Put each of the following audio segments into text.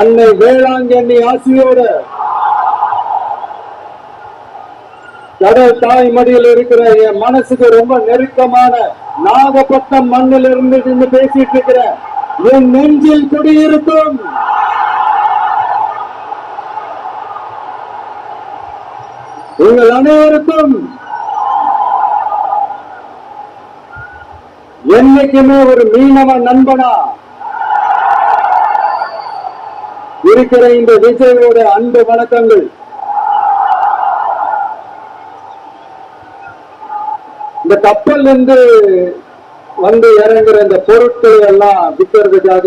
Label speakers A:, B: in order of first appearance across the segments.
A: அன்னை வேளாங்கண்ணி ஆசியோட. கடல் தாய் மடியில் இருக்கிற என் மனசுக்கு ரொம்ப நெருக்கமான நாகப்பட்டினம் மண்ணில் இருந்து நின்று பேசிட்டு இருக்கிறேன் என் நெஞ்சில் குடியிருக்கும். உங்கள் அனைவருக்கும் என்னைக்குமே ஒரு மீனவ நண்பனா இருக்கிற இந்த விஜயோட அன்பு வணக்கங்கள். இந்த கப்பல் இருந்து வந்து இறங்குற இந்த பொருட்களை எல்லாம் விற்கிறதுக்காக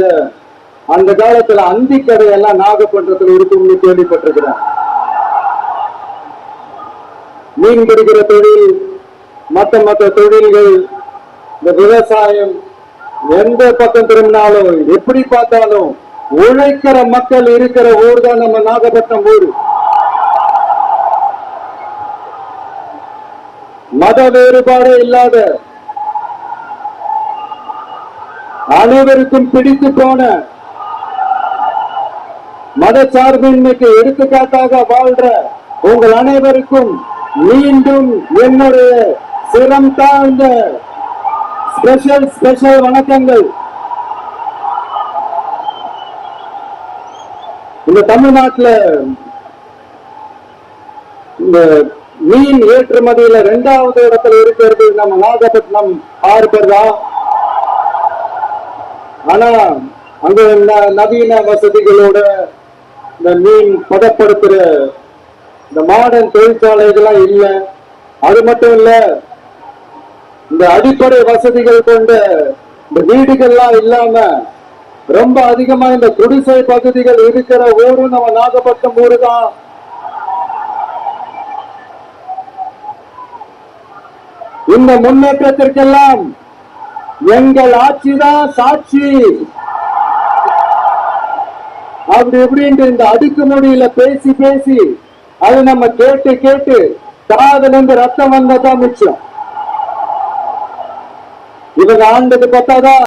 A: அந்த காலத்துல அந்தி கடையெல்லாம் நாகப்பட்டினத்துல இருக்கும்னு கேள்விப்பட்டிருக்கிறேன் மீன் பிடிக்கிற தொழில் மற்ற மற்ற தொழில்கள் இந்த விவசாயம் எந்த பக்கம் திரும்பினாலும் எப்படி பார்த்தாலும் உழைக்கிற மக்கள் இருக்கிற ஊர் தான் நம்ம நாகப்பட்டினம் ஊர். மத வேறுபாடு இல்லாத அனைவருக்கும் பிடித்து போன மதச்சார்பின்மைக்கு எடுத்துக்காட்டாக வாழ்ற உங்கள் அனைவருக்கும் மீண்டும் என்னுடைய சிரம் தாழ்ந்த ஸ்பெஷல் ஸ்பெஷல் வணக்கங்கள். இந்த தமிழ்நாட்டுல இந்த மீன் ஏற்றுமதியில இரண்டாவது இடத்துல இருக்கிறது நம்ம நாகப்பட்டினம் ஹார்பர் தான். ஆனா அங்க நவீன வசதிகளோட இந்த மீன் பதப்படுத்துற இந்த மாடர்ன் தொழிற்சாலைகள்லாம் இல்ல. அது மட்டும் இல்ல இந்த அடிப்படை வசதிகள் கொண்ட இந்த வீடுகள்லாம் இல்லாம ரொம்ப அதிகமா இந்த குடிசை பகுதிகள் இருக்கிற ஊரு நம்ம நாகப்பட்டினம் ஊரு தான் இந்த முன்னேற்றத்திற்கெல்லாம் எங்கள் ஆட்சிதான் சாட்சி. அப்படி இப்படின்ட்டு இந்த அடுக்கு மொழியில பேசி பேசி அது நம்ம கேட்டு கேட்டு காதுல இருந்து ரத்தம் வந்ததான் மிச்சம். இவங்க ஆண்டது பார்த்தாதான்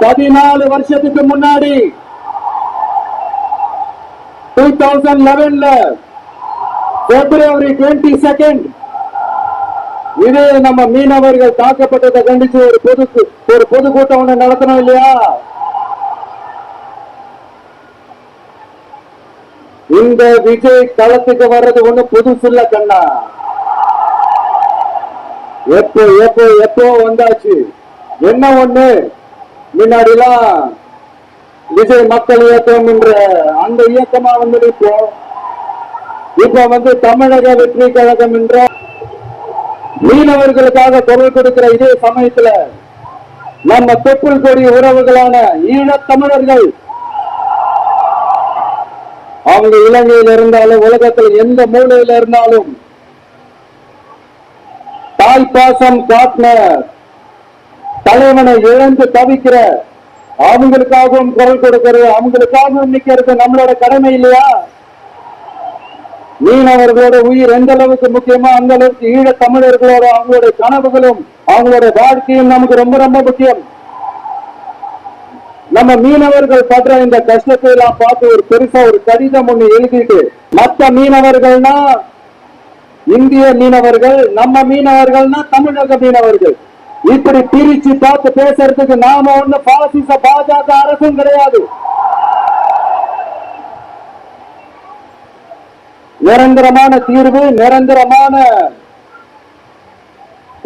A: பதினாலு வருஷத்துக்கு முன்னாடி டூ தௌசண்ட் லெவன்ல பிப்ரவரி டுவெண்ட்டி செகண்ட் இதே நம்ம மீனவர்கள் தாக்கப்பட்டதை கண்டிச்சு ஒரு பொது ஒரு பொதுக்கூட்டம் ஒண்ணு நடத்தணும் இல்லையா? இந்த விஜய் களத்துக்கு வர்றது ஒண்ணு புதுசு இல்ல கண்ணா. எப்போ எப்போ எப்போ வந்தாச்சு? என்ன ஒண்ணு? முன்னாடிலாம் விஜய் மக்கள் இயக்கம் என்ற அந்த இயக்கமா வந்து இப்போ இப்ப வந்து தமிழக வெற்றி கழகம் என்ற மீனவர்களுக்காக குரல் கொடுக்கிற இதே சமயத்துல நம்ம தொப்புள் கொடி உறவுகளான ஈழத் தமிழர்கள் அவங்க இலங்கையில் இருந்தாலும் உலகத்தில் எந்த மூலையில இருந்தாலும் தாய் பாசம் காட்டின தலைவனை இழந்து தவிக்கிற அவங்களுக்காகவும் குரல் கொடுக்கிறது அவங்களுக்காகவும் நிக்கிறது நம்மளோட கடமை இல்லையா? மீனவர்களோட உயிர் எந்த அளவுக்கு முக்கியமோ அந்த அளவுக்கு ஈழ தமிழர்களோட அவங்களுடைய கனவுகளும் அவங்களுடைய வாழ்க்கையும் நமக்கு ரொம்ப ரொம்ப முக்கியம். நம்ம மீனவர்கள் படுற இந்த கஷ்டத்தை எல்லாம் பார்த்து ஒரு பெருசா ஒரு கடிதம் ஒண்ணு எழுதிட்டு மத்த மீனவர்கள்னா இந்திய மீனவர்கள் நம்ம மீனவர்கள்னா தமிழக மீனவர்கள். இப்படி பிரிச்சு பார்த்து பேசுறதுக்கு நாம ஒண்ணு பாசிச பாஜக அரசும் கிடையாது. நிரந்தரமான தீர்வு நிரந்தரமான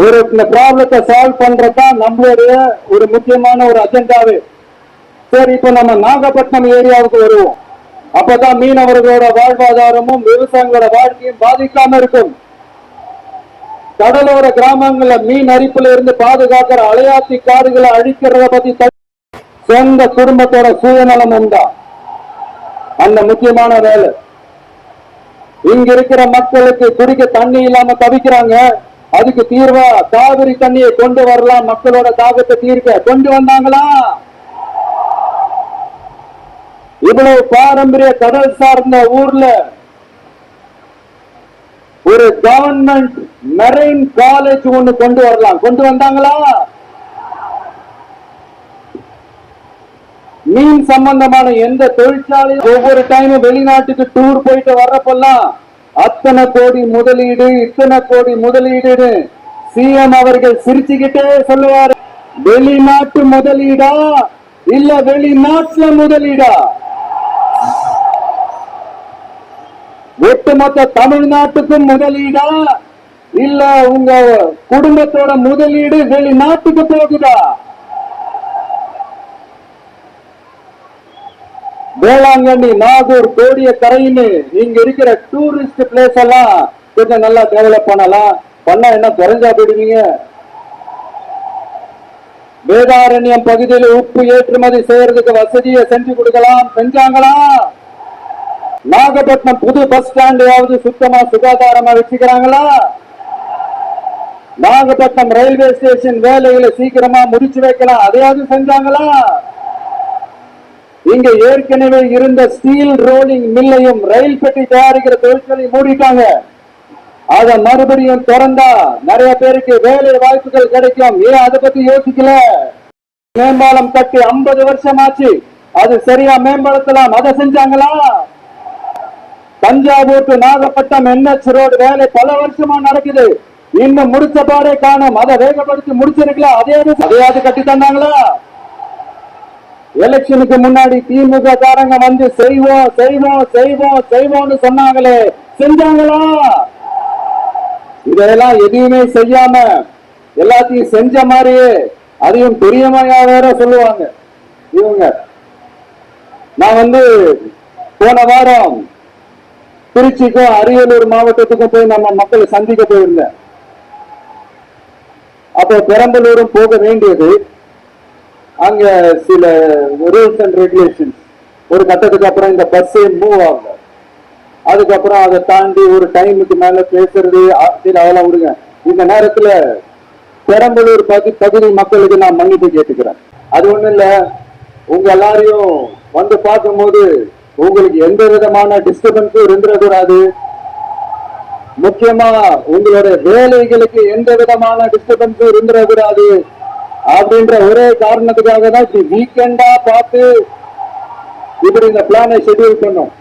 A: ஒரு இந்த ப்ராப்ளத்தை சால்வ் பண்றதுதான் நம்மளுடைய ஒரு முக்கியமான ஒரு அஜெண்டாவே. சரி இப்ப நம்ம நாகப்பட்டினம் ஏரியாவுக்கு வருவோம். அப்பதான் மீனவர்களோட வாழ்வாதாரமும் விவசாயிகளோட வாழ்க்கையும் பாதிக்காம இருக்கும். கடலோர கிராமங்கள்ல மீன் அரிப்புல இருந்து பாதுகாக்கிற அலையாத்தி காடுகளை அழிக்கிறத பத்தி சொந்த குடும்பத்தோட சுயநலம் உண்டா? அந்த முக்கியமான வேலை. இங்க இருக்கிற மக்களுக்கு குடிக்க தண்ணி இல்லாம தவிக்கிறாங்க. அதுக்கு தீர்வா காவிரி தண்ணியை கொண்டு வரலாம். மக்களோட தாகத்தை தீர்க்க கொண்டு வந்தாங்களா? இவ்வளவு பாரம்பரிய கடல் சார்ந்த ஊர்ல ஒரு கவர்மெண்ட் மெரைன் காலேஜ் ஒண்ணு கொண்டு வரலாம். கொண்டு வந்தாங்களா? மீன் சம்பந்தமான எந்த தொழிற்சாலையும் ஒவ்வொரு டைமும் வெளிநாட்டுக்கு டூர் போயிட்டு வர்றப்பெல்லாம் அத்தனை கோடி முதலீடு இத்தனை கோடி முதலீடு சிஎம் அவர்கள் சிரிச்சுக்கிட்டே சொல்லுவாரு. வெளிநாட்டு முதலீடா? இல்ல வெளிநாட்டுல முதலீடா? ஒட்டுமொத்த தமிழ்நாட்டுக்கும் முதலீடா? இல்ல உங்க குடும்பத்தோட முதலீடு வெளிநாட்டுக்கு போகுதா? வேளாங்கண்ணி நாகூர் கோடிய கரைன்னு இங்க இருக்கிற டூரிஸ்ட் பிளேஸ் எல்லாம் கொஞ்சம் நல்லா டெவலப் பண்ணலாம். பண்ணா என்ன குறைஞ்சா போயிடுவீங்க? வேதாரண்யம் பகுதியில் உப்பு ஏற்றுமதி செய்யறதுக்கு வசதியை செஞ்சு கொடுக்கலாம். செஞ்சாங்களா? நாகப்பட்டினம் புது பஸ் ஸ்டாண்டையாவது சுத்தமா சுகாதாரமா வச்சுக்கிறாங்களா? நாகப்பட்டினம் ரயில்வே ஸ்டேஷன் வேலைகளை சீக்கிரமா முடிச்சு வைக்கலாம். அதையாவது செஞ்சாங்களா? இங்க ஏற்கனவே இருந்த ஸ்டீல் ரோலிங் மில்லையும் ரயில் பெட்டி தயாரிக்கிற தொழிற்சாலையும் மூடிட்டாங்க. அத மறுபடியும் திறந்தா நிறைய பேருக்கு வேலை வாய்ப்புகள் கிடைக்கும். ஏன் அதை பத்தி யோசிக்கல? மேம்பாலம் கட்டி 50 வருஷம் ஆச்சு அது சரியா மேம்படுத்தலாம் அதை செஞ்சாங்களா? Thanjavur to Nagapattinam NH road வேலை பல வருஷமா நடக்குது. இன்னும் முடிச்ச பாடே காணும். அதை வேகப்படுத்தி முடிச்சிருக்கலாம் அதே அதையாவது கட்டி தந்தாங்களா? எலெக்ஷனுக்கு முன்னாடி திமுக காரங்க வந்து செய்வோம் செய்வோம் செய்வோம் செய்வோம்னு சொன்னாங்களே. செஞ்சாங்களா? இதெல்லாம் எதையுமே செய்யாம எல்லாத்தையும் செஞ்ச மாதிரியே அதையும் பெரியமையா வேற சொல்லுவாங்க. இவங்க. நான் வந்து போன வாரம் திருச்சிக்கும் அரியலூர் மாவட்டத்துக்கும் போய் நம்ம மக்களை சந்திக்க போயிருந்தேன் அப்போ பெரம்பலூரும் போக வேண்டியது அங்க சில ரூல்ஸ் அண்ட் ரெகுலேஷன்ஸ் ஒரு கட்டத்துக்கு அப்புறம் இந்த பஸ்ஸே மூவ் ஆகல. அதுக்கப்புறம் அதை தாண்டி ஒரு டைமுக்கு மேல பேசுறது சரி அதெல்லாம் விடுங்க. இந்த நேரத்துல பெரம்பலூர் பகுதி பகுதி மக்களுக்கு நான் மன்னிப்பு கேட்டுக்கிறேன். அது ஒண்ணும் இல்ல. உங்க எல்லாரையும் வந்து பார்க்கும்போது உங்களுக்கு எந்த விதமான டிஸ்டர்பன்ஸும் இருந்துடக்கூடாது. முக்கியமா உங்களோட வேலைகளுக்கு எந்த விதமான டிஸ்டர்பன்ஸும் இருந்துடக்கூடாது. அப்படின்ற ஒரே காரணத்துக்காக தான் வீக்கெண்டா பார்த்து இப்படி இந்த பிளானை ஷெடியூல் பண்ணோம்.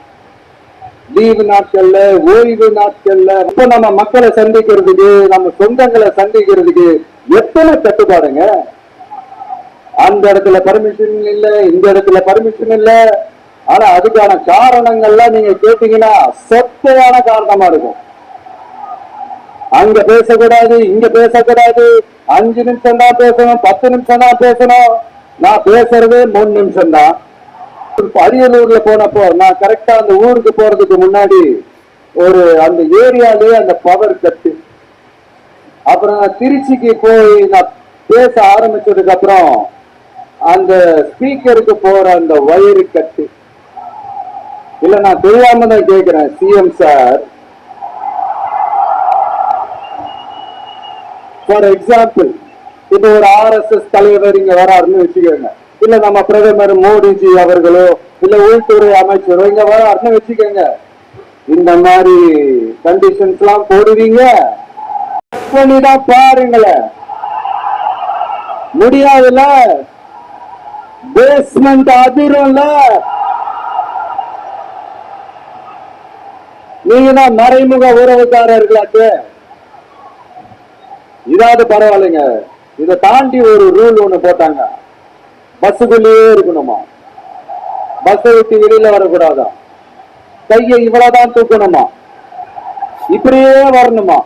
A: லீவு நாட்கள்ல ஓய்வு நாட்கள்ல இப்ப நம்ம மக்களை சந்திக்கிறதுக்கு நம்ம சொந்தங்களை சந்திக்கிறதுக்கு எத்தனை கட்டுப்பாடுங்க அந்த இடத்துல பர்மிஷன் இல்லை இந்த இடத்துல பர்மிஷன் இல்லை. ஆனா அதுக்கான காரணங்கள்லாம் நீங்க கேட்டீங்கன்னா சொத்தையான காரணமா இருக்கும். அங்க பேசக்கூடாது இங்க பேசக்கூடாது. அஞ்சு நிமிஷம் தான் பேசணும் பத்து நிமிஷம் தான் பேசணும். நான் பேசுறதே மூணு நிமிஷம் தான் அரியலூர்ல போனப்போ நான் கரெக்டா அந்த ஊருக்கு போறதுக்கு முன்னாடி ஒரு அந்த ஏரியாலே அந்த பவர் கட்டு அப்புறம் நான் திருச்சிக்கு போய் நான் பேச ஆரம்பிச்சதுக்கு அப்புறம் அந்த ஸ்பீக்கருக்கு போற அந்த வயிறு கட்டு இல்ல நான் தெரியாம தான் கேக்குறேன். சிஎம் சார் ஃபார் எக்ஸாம்பிள் இப்ப ஒரு ஆர்எஸ்எஸ் தலைவர் இங்க வராருன்னு வச்சுக்கோங்க. இல்ல நம்ம பிரதமர் மோடிஜி அவர்களோ இல்ல உள்துறை அமைச்சரோ இங்க வராருன்னு வச்சுக்கோங்க. இந்த மாதிரி கண்டிஷன்ஸ் எல்லாம் போடுவீங்க. பண்ணிதான் பாருங்களேன். முடியாதுல பேஸ்மெண்ட் அதிரும்ல. நீங்கன்னா மறைமுக உறவுக்காரர்களாச்சு? இதாவது பரவாயில்லைங்க. இதை தாண்டி ஒரு ரூல் ஒண்ணு போட்டாங்க. பஸ்ஸுக்குள்ளேயே இருக்கணுமா? பஸ்ஸை விட்டு வெளியில வரக்கூடாதா? கையை இவ்வளவுதான் தூக்கணுமா? இப்படியே வரணுமா?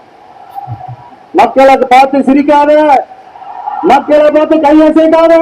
A: மக்களை பார்த்து சிரிக்காத. மக்களை பார்த்து கையை சேர்க்காத